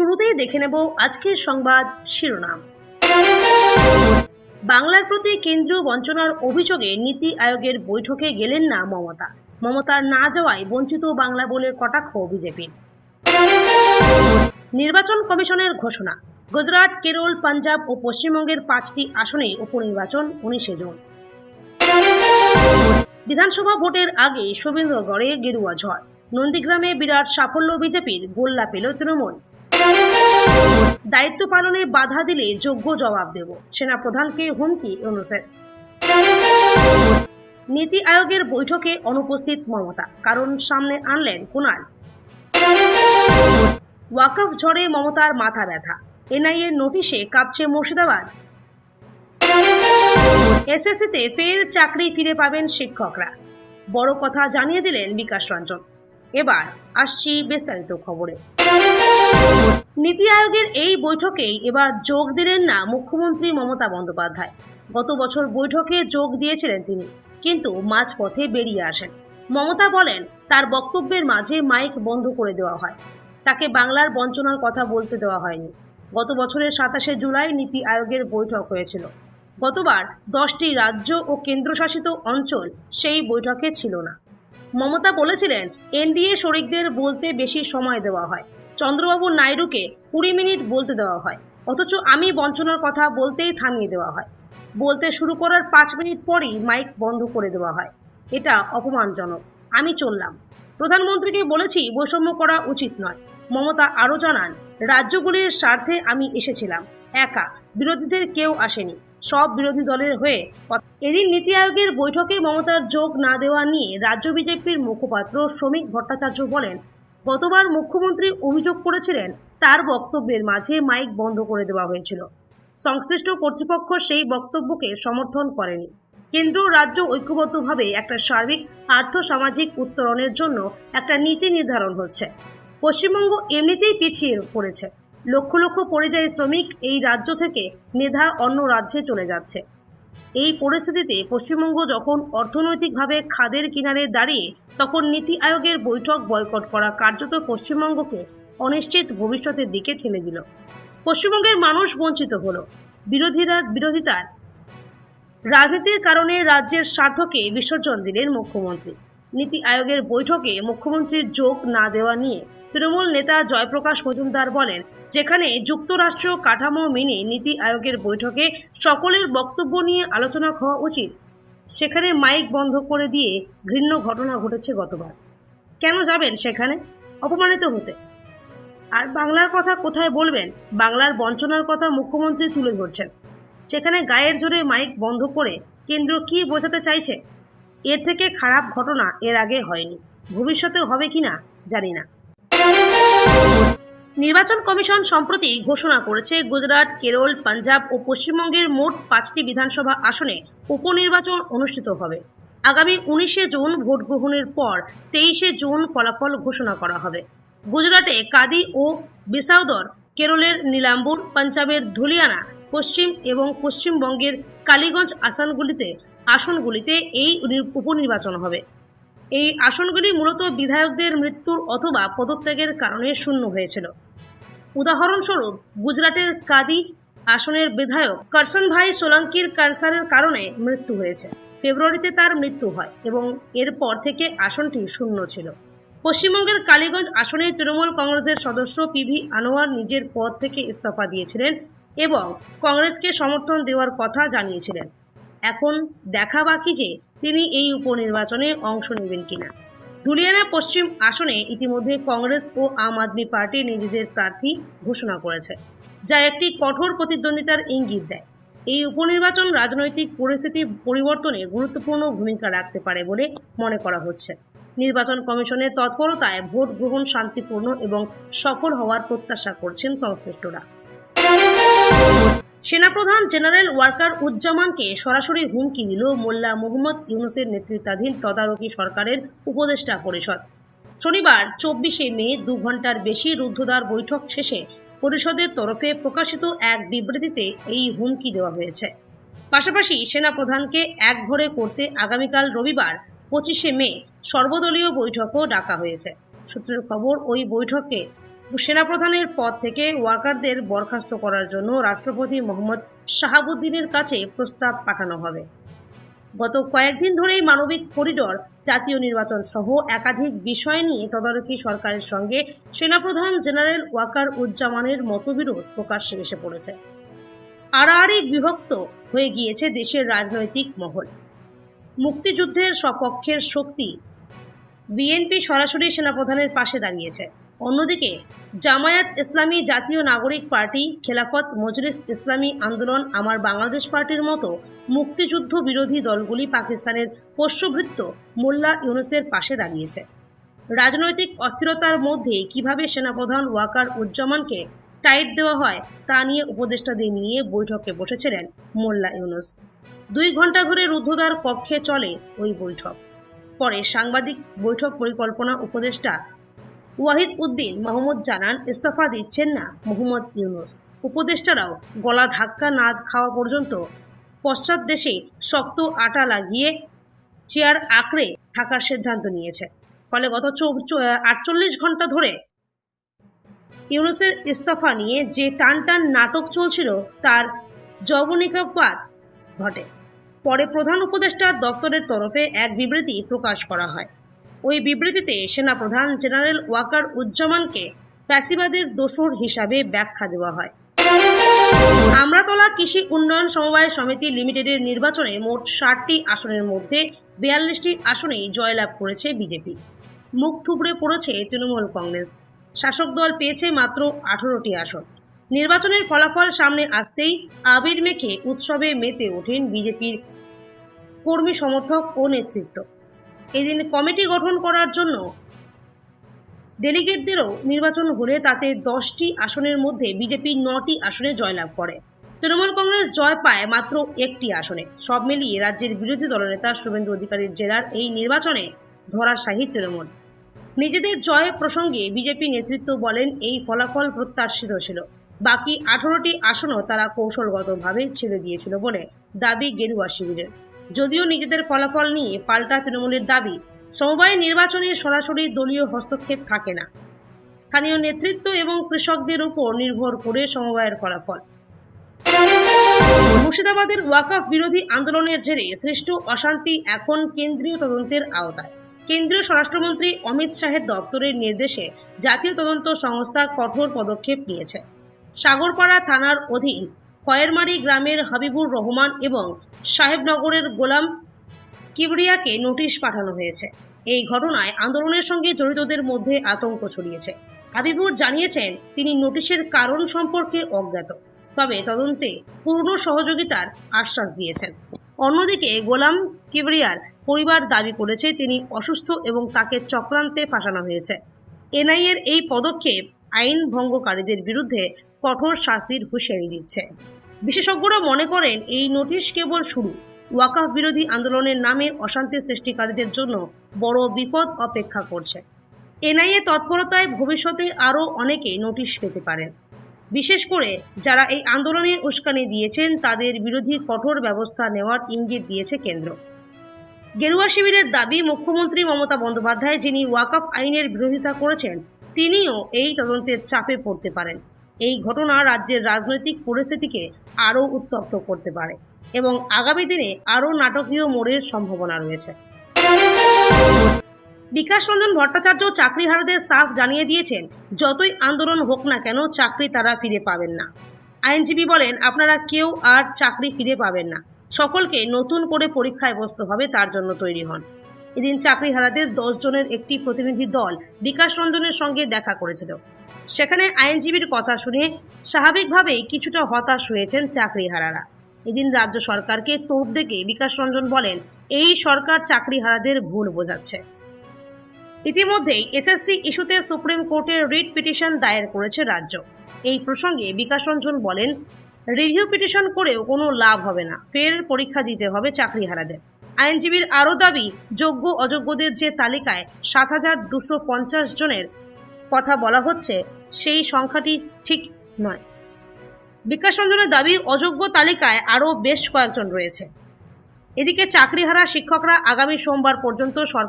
শুরুতেই দেখে নেব আজকের সংবাদ শিরোনাম। বাংলার প্রতি কেন্দ্রীয় বঞ্চনার অভিযোগে নীতি আয়োগের বৈঠকে গেলেন না মমতা। মমতার না যাওয়ায় বঞ্চিত বাংলা বলে কটাক্ষ বিজেপির নির্বাচন কমিশনের ঘোষণা, গুজরাট, কেরল, পাঞ্জাব ও পশ্চিমবঙ্গের পাঁচটি আসনে উপনির্বাচন উনিশে জুন। বিধানসভা ভোটের আগে শুভেন্দ্রগড়ে গেরুয়া ঝড়। নন্দীগ্রামে বিরাট সাফল্য বিজেপির গোল্লা পেল তৃণমূল। দায়িত্ব পালনে বাধা দিলে যোগ্য জবাব দেব। সেনাপ্রধানকে হুমকি অনুসের নীতি আয়োগের বৈঠকে অনুপস্থিত মমতা, কারণ সামনে আনলেন কুণাল ওয়াকফ ঝড়ে মমতার মাথা ব্যথা। এনআইএ নোটিশে কাঁপছে মুর্শিদাবাদ। এসএসসিতে ফের চাকরি ফিরে পাবেন শিক্ষকরা। বড় কথা জানিয়ে দিলেন বিকাশ রঞ্জন। এবার আসছি বিস্তারিত খবরে। নীতি আয়োগের এই বৈঠকেই এবার যোগ দিলেন না মুখ্যমন্ত্রী মমতা বন্দ্যোপাধ্যায়। গত বছর বৈঠকে যোগ দিয়েছিলেন তিনি, কিন্তু মাঝপথে বেরিয়ে আসেন। মমতা বলেন, তার বক্তব্যের মাঝে মাইক বন্ধ করে দেওয়া হয়। তাকে বাংলার বঞ্চনার কথা বলতে দেওয়া হয়নি। গত বছরের সাতাশে জুলাই নীতি আয়োগের বৈঠক হয়েছিল। গতবার দশটি রাজ্য ও কেন্দ্রশাসিত অঞ্চল সেই বৈঠকে ছিল না। মমতা বলেছিলেন, এনডিএ শরিকদের বলতে বেশি সময় দেওয়া হয়। চন্দ্রবাবু নাইডুকে কুড়ি মিনিট বলতে দেওয়া হয়। অথচ আমি বঞ্চনার কথা বলতেই থামিয়ে দেওয়া হয়। বলতে শুরু করার পাঁচ মিনিট পরই মাইক বন্ধ করে দেওয়া হয়। এটা অপমানজনক। আমি চললাম। প্রধানমন্ত্রীকে বলেছি বৈষম্য করা উচিত নয়। মমতা আরও জানান, রাজ্যগুলির স্বার্থে আমি এসেছিলাম। একা। বিরোধীদের কেউ আসেনি। সব বিরোধী দলের হয়ে এদিন নীতি আয়োগের বৈঠকে মমতার যোগ না দেওয়া নিয়ে রাজ্য বিজেপির মুখপাত্র শ্রমিক ভট্টাচার্য বলেন গতবার মুখ্যমন্ত্রী অভিযোগ করেছিলেন, তার বক্তব্যের মাঝে মাইক বন্ধ করে দেওয়া হয়েছিল। সংশ্লিষ্ট কর্তৃপক্ষ সেই বক্তব্যকে সমর্থন করেনি। কেন্দ্র রাজ্য ঐক্যবদ্ধভাবে একটা সার্বিক আর্থ সামাজিক উত্তরণের জন্য একটা নীতি নির্ধারণ হচ্ছে। পশ্চিমবঙ্গ এমনিতেই পিছিয়ে পড়েছে। লক্ষ লক্ষ পরিযায়ী শ্রমিক এই রাজ্য থেকে মেধা অন্য রাজ্যে চলে যাচ্ছে। এই পরিস্থিতিতে পশ্চিমবঙ্গ যখন অর্থনৈতিকভাবে খাদের কিনারে দাঁড়িয়ে, তখন নীতি আয়োগের বৈঠক বয়কট করা কার্যত পশ্চিমবঙ্গকে অনিশ্চিত ভবিষ্যতের দিকে ঠেলে দিল। পশ্চিমবঙ্গের মানুষ বঞ্চিত হল। বিরোধীরা, বিরোধিতার রাজনীতির কারণে রাজ্যের স্বার্থকে বিসর্জন দিলেন মুখ্যমন্ত্রী। নীতি আয়োগের বৈঠকে মুখ্যমন্ত্রীর যোগ না দেওয়া নিয়ে তৃণমূল নেতা জয়প্রকাশ মজুমদার বলেন, যেখানে যুক্তরাষ্ট্র কাঠামো মেনে নীতি আয়োগের বৈঠকে সকলের বক্তব্য নিয়ে আলোচনা হওয়া উচিত। সেখানে মাইক বন্ধ করে দিয়ে ঘৃণ্য ঘটনা ঘটেছে গতবার। কেন যাবেন সেখানে? অপমানিত হতে। আর বাংলার কথা কোথায় বলবেন? বাংলার বঞ্চনার কথা মুখ্যমন্ত্রী তুলে ধরছেন। সেখানে গায়ের জোরে মাইক বন্ধ করে কেন্দ্র কি বোঝাতে চাইছে? এর থেকে খারাপ ঘটনা এর আগে হয়নি। ভবিষ্যতে হবে কিনা জানি না। নির্বাচন কমিশন সম্প্রতি ঘোষণা করেছে, গুজরাট, কেরল, পাঞ্জাব ও পশ্চিমবঙ্গের মোট পাঁচটি বিধানসভা আসনে উপনির্বাচন অনুষ্ঠিত হবে। আগামী উনিশে জুন ভোট গ্রহণের পর তেইশে জুন ফলাফল ঘোষণা করা হবে। গুজরাটে কাদি ও বিসাউদর, কেরলের নীলাম্বুর, পাঞ্জাবের ধুলিয়ানা, পশ্চিম এবং পশ্চিমবঙ্গের কালীগঞ্জ আসনগুলিতে আসনগুলিতে এই উপনির্বাচন হবে। এই আসনগুলি মূলত বিধায়কদের মৃত্যুর অথবা পদত্যাগের কারণে শূন্য হয়েছিল। উদাহরণস্বরূপ, গুজরাটের কাদি আসনের বিধায়ক করসন ভাই সোলাঙ্কির ক্যান্সারের কারণে মৃত্যু হয়েছে। ফেব্রুয়ারিতে তার মৃত্যু হয় এবং এরপর থেকে আসনটি শূন্য ছিল। পশ্চিমবঙ্গের কালীগঞ্জ আসনে তৃণমূল কংগ্রেসের সদস্য পিভি আনোয়ার নিজের পদ থেকে ইস্তফা দিয়েছিলেন এবং কংগ্রেসকে সমর্থন দেওয়ার কথা জানিয়েছিলেন। এখন দেখা বাকি যে তিনি এই উপনির্বাচনে অংশ নেবেন কিনা। ধুলিয়ানা পশ্চিম আসনে ইতিমধ্যে কংগ্রেস ও আম আদমি পার্টি নিজেদের প্রার্থী ঘোষণা করেছে, যা একটি কঠোর প্রতিদ্বন্দ্বিতার ইঙ্গিত দেয়। এই উপনির্বাচন রাজনৈতিক পরিস্থিতি পরিবর্তনে গুরুত্বপূর্ণ ভূমিকা রাখতে পারে বলে মনে করা হচ্ছে। নির্বাচন কমিশনের তৎপরতায় ভোট গ্রহণ শান্তিপূর্ণ এবং সফল হওয়ার প্রত্যাশা করছেন সংশ্লিষ্টরা। সেনাপ্রধান জেনারেল ওয়ার্কার উজ্জামানকে সরাসরি হুমকি দিল মোল্লা মোহাম্মদ ইউনুসের নেতৃত্বাধীন তদারকি সরকারের উপদেষ্টা পরিষদ। শনিবার চব্বিশে মে দু ঘণ্টার বেশি রুদ্ধদ্বার বৈঠক শেষে পরিষদের তরফে প্রকাশিত এক বিবৃতিতে এই হুমকি দেওয়া হয়েছে। পাশাপাশি সেনাপ্রধানকে একঘরে করতে আগামীকাল রবিবার পঁচিশে মে সর্বদলীয় বৈঠকও ডাকা হয়েছে। সূত্রের খবর, ওই বৈঠকে সেনাপ্রধানের পদ থেকে ওয়ার্কারদের বরখাস্ত করার জন্য রাষ্ট্রপতি মোহাম্মদ শাহাবুদ্দিনের কাছে প্রস্তাব পাঠানো হবে। গত কয়েকদিন ধরেই মানবিক করিডর, জাতীয় নির্বাচন সহ একাধিক বিষয় নিয়ে তদারকি সরকারের সঙ্গে সেনাপ্রধান জেনারেল ওয়াকার উজ্জামানের মতবিরোধ প্রকাশ্যে এসে পড়েছে। আড়াআড়ি বিভক্ত হয়ে গিয়েছে দেশের রাজনৈতিক মহল। মুক্তিযুদ্ধের সপক্ষের শক্তি বিএনপি সরাসরি সেনাপ্রধানের পাশে দাঁড়িয়েছে। অন্যদিকে, জামায়াত ইসলামী জাতীয় নাগরিক পার্টি খেলাফত মজলিস ইসলামী আন্দোলন আমার বাংলাদেশ পার্টির মতো মুক্তিযুদ্ধ বিরোধী দলগুলি পাকিস্তানের পোষ্যভৃত্ত মোল্লা ইউনুসের পাশে দাঁড়িয়েছে। রাজনৈতিক অস্থিরতার মধ্যে কীভাবে সেনাপ্রধান ওয়াকার উজ্জামানকে টাইট দেওয়া হয় তা নিয়ে উপদেষ্টাদের নিয়ে বৈঠকে বসেছিলেন মোল্লা ইউনুস। দুই ঘণ্টা ধরে রুদ্ধদ্বার কক্ষে চলে ওই বৈঠক। পরে সাংবাদিক বৈঠক পরিকল্পনা উপদেষ্টা ওয়াহিদ উদ্দিন মোহাম্মদ জানান, ইস্তফা দিচ্ছেন না মোহাম্মদ ইউনুস। উপদেষ্টারাও গলা ধাক্কা না খাওয়া পর্যন্ত পশ্চাৎ দেশে শক্ত আটা লাগিয়ে চেয়ার আঁকড়ে থাকার সিদ্ধান্ত নিয়েছে। ফলে গত আটচল্লিশ ঘণ্টা ধরে ইউনুসের ইস্তফা নিয়ে যে টান টান নাটক চলছিল, তার যবনিকাপাত ঘটে। পরে প্রধান উপদেষ্টার দফতরের তরফে এক বিবৃতি প্রকাশ করা হয়। ওই বিবৃতিতে সেনাপ্রধান জেনারেল ওয়াকার উজ্জামানকে ফ্যাসিবাদের দোসর হিসাবে ব্যাখ্যা দেওয়া হয়। আমরাতলা কৃষি উন্নয়ন সমবায় সমিতি লিমিটেডের নির্বাচনে মোট ষাটটি আসনের মধ্যে বিয়াল্লিশটি আসনেই জয়লাভ করেছে বিজেপি। মুখ থুবড়ে পড়েছে তৃণমূল কংগ্রেস। শাসক দল পেয়েছে মাত্র আঠারোটি আসন। নির্বাচনের ফলাফল সামনে আসতেই আবির মেখে উৎসবে মেতে ওঠেন বিজেপির কর্মী সমর্থক ও নেতৃত্ব। এদিন কমিটি গঠন করার জন্য ডেলিগেটদেরও নির্বাচন হলে তাতে দশটি আসনের মধ্যে বিজেপি নটি আসনে জয়লাভ করে। তৃণমূল কংগ্রেস জয় পায় মাত্র একটি আসনে। সব মিলিয়ে রাজ্যের বিরোধী দলনেতা শুভেন্দু অধিকারীর জেলার এই নির্বাচনে ধরাশাহী তৃণমূল। নিজেদের জয় প্রসঙ্গে বিজেপি নেতৃত্ব বলেন, এই ফলাফল প্রত্যাশিত ছিল। বাকি আঠারোটি আসনও তারা কৌশলগতভাবে ছেড়ে দিয়েছিল বলে দাবি গেরুয়া শিবিরের। যদিও নিজেদের ফলাফল নিয়ে পাল্টা তৃণমূলের দাবি, সমবায় নির্বাচনে সরাসরি দলীয় হস্তক্ষেপ থাকে না। স্থানীয় নেতৃত্ব এবং কৃষকদের উপর নির্ভর করে সমবায়ের ফলাফল। মুর্শিদাবাদের ওয়াকফ বিরোধী আন্দোলনের জেরে সৃষ্ট অশান্তি এখন কেন্দ্রীয় তদন্তের আওতায়। কেন্দ্রীয় স্বরাষ্ট্রমন্ত্রী অমিত শাহের দপ্তরের নির্দেশে জাতীয় তদন্ত সংস্থা কঠোর পদক্ষেপ নিয়েছে। সাগরপাড়া থানার অধীন খয়েরমারি গ্রামের হাবিবুর রহমান এবং সাহেবনগরের গোলাম কিবরিয়াকে নোটিশ পাঠানো হয়েছে। এই ঘটনায় আন্দোলনের সঙ্গে জড়িতদের মধ্যে আতঙ্ক ছড়িয়েছে। হাবিবুর জানিয়েছেন, তিনি নোটিশের কারণ সম্পর্কে অজ্ঞাত, তবে তদন্তে পূর্ণ সহযোগিতার আশ্বাস দিয়েছেন। অন্যদিকে, গোলাম কিবরিয়ার পরিবার দাবি করেছে, তিনি অসুস্থ এবং তাকে চক্রান্তে ফাঁসানো হয়েছে। এনআইএর এই পদক্ষেপ আইন ভঙ্গকারীদের বিরুদ্ধে কঠোর শাস্তির হুঁশিয়ারি দিচ্ছে। বিশেষজ্ঞরা মনে করেন এই নোটিশ কেবল শুরু। ওয়াকাফ বিরোধী আন্দোলনের নামে অশান্তি সৃষ্টিকারীদের জন্য বড় বিপদ অপেক্ষা করছে। এনআইএ তৎপরতায় ভবিষ্যতে আরও অনেকে নোটিশ পেতে পারেন। বিশেষ করে যারা এই আন্দোলনে উস্কানি দিয়েছেন, তাদের বিরোধী কঠোর ব্যবস্থা নেওয়ার ইঙ্গিত দিয়েছে কেন্দ্র। গেরুয়া শিবিরের দাবি, মুখ্যমন্ত্রী মমতা বন্দ্যোপাধ্যায়, যিনি ওয়াকফ আইনের বিরোধিতা করেছেন, তিনিও এই তদন্তের চাপে পড়তে পারেন। এই ঘটনা রাজ্যের রাজনৈতিক পরিস্থিতিকে আরও উত্তপ্ত করতে পারে এবং আগামী দিনে আরও নাটকীয় মোড়ের সম্ভাবনা রয়েছে। বিকাশ রঞ্জন ভট্টাচার্য চাকরিহারাদের সাফ জানিয়ে দিয়েছেন, যতই আন্দোলন হোক না কেন চাকরি তারা ফিরে পাবেন না। আইনজীবী বলেন, আপনারা কেউ আর চাকরি ফিরে পাবেন না। সকলকে নতুন করে পরীক্ষায় বসতে হবে, তার জন্য তৈরি হন। এদিন চাকরিহারাদের দশ জনের একটি প্রতিনিধি দল বিকাশ রঞ্জনের সঙ্গে দেখা করেছিল। সেখানে আইনজীবীর কথা শুনে স্বাভাবিকভাবেই কিছুটা হতাশ হয়েছেন চাকরিহারারা। এদিন রাজ্য সরকারকে তোপ দেখে বিকাশ রঞ্জন বলেন, এই সরকার চাকরিহারাদের ভুল বোঝাচ্ছে। ইতিমধ্যেই এসএসসি ইস্যুতে সুপ্রিম কোর্টে রিট পিটিশন দায়ের করেছে রাজ্য। এই প্রসঙ্গে বিকাশ রঞ্জন বলেন, রিভিউ পিটিশন করেও কোনো লাভ হবে না। ফের পরীক্ষা দিতে হবে চাকরিহারাদের। আইনজীবীর আরও দাবি যোগ্য অযোগ্যদের যে তালিকায় সাত হাজার দুশো পঞ্চাশ জনের কথা বলা হচ্ছে, সেই সংখ্যাটি ঠিক নয়। বিকাশ রঞ্জনের দাবি, অযোগ্য তালিকায় আরও বেশ কয়েকজন রয়েছে। এদিকে চাকরিহারা শিক্ষকরা আগামী সোমবার পর্যন্ত সরকার